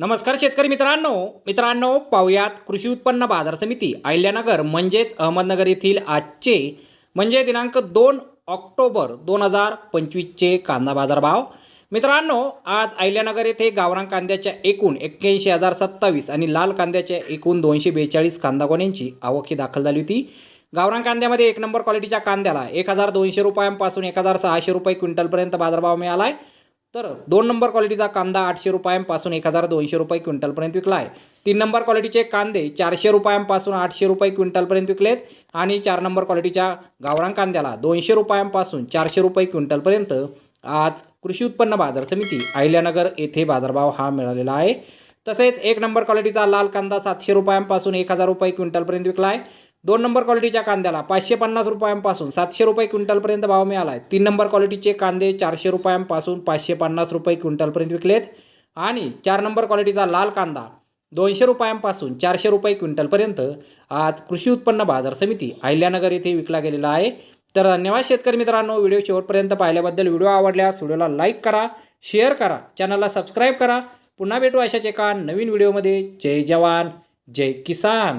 नमस्कार शेतकरी मित्रांनो. मित्रांनो पाहुयात कृषी उत्पन्न बाजार समिती अहिल्यानगर म्हणजेच अहमदनगर येथील आजचे म्हणजे दिनांक दोन ऑक्टोबर दोन हजार पंचवीसचे कांदा बाजारभाव. मित्रांनो आज अहिल्यानगर येथे गावरान कांद्याच्या एकूण एक्क्याऐंशी हजार सत्तावीस आणि लाल कांद्याच्या एकूण दोनशे बेचाळीस कांदा गोण्यांची आवक ही दाखल झाली होती. गावरान कांद्यामध्ये एक नंबर क्वालिटीच्या कांद्याला एक हजार दोनशे रुपयांपासून एक हजार सहाशे रुपये क्विंटलपर्यंत बाजारभाव मिळाला आहे तर दोन नंबर क्वालिटीचा कांदा आठशे रुपयांपासून एक हजार दोनशे रुपये क्विंटलपर्यंत विकला आहे. तीन नंबर क्वालिटीचे कांदे चारशे रुपयांपासून आठशे रुपये क्विंटलपर्यंत विकलेत आणि चार नंबर क्वालिटीच्या गावरान कांद्याला दोनशे रुपयांपासून चारशे रुपये क्विंटलपर्यंत आज कृषी उत्पन्न बाजार समिती अहिल्यानगर येथे बाजारभाव हा मिळालेला आहे. तसेच एक नंबर क्वालिटीचा लाल कांदा सातशे रुपयांपासून एक हजार रुपये क्विंटलपर्यंत विकला आहे. दोन नंबर क्वालिटीच्या कांद्याला पाचशे पन्नास रुपयांपासून सातशे रुपये क्विंटलपर्यंत भाव मिळाला आहे तीन नंबर क्वालिटीचे कांदे चारशे रुपयांपासून पाचशे पन्नास रुपये क्विंटलपर्यंत विकलेत. आणि चार नंबर क्वालिटीचा लाल कांदा दोनशे रुपयांपासून चारशे रुपये क्विंटलपर्यंत आज कृषी उत्पन्न बाजार समिती अहिल्यानगर येथे विकला गेलेला आहे. तर धन्यवाद शेतकरी मित्रांनो व्हिडिओ शेवटपर्यंत पाहिल्याबद्दल व्हिडिओ आवडल्यास व्हिडिओला लाईक करा शेअर करा चॅनलला सबस्क्राईब करा. पुन्हा भेटू अशाच एका नवीन व्हिडिओमध्ये. जय जवान जय किसान.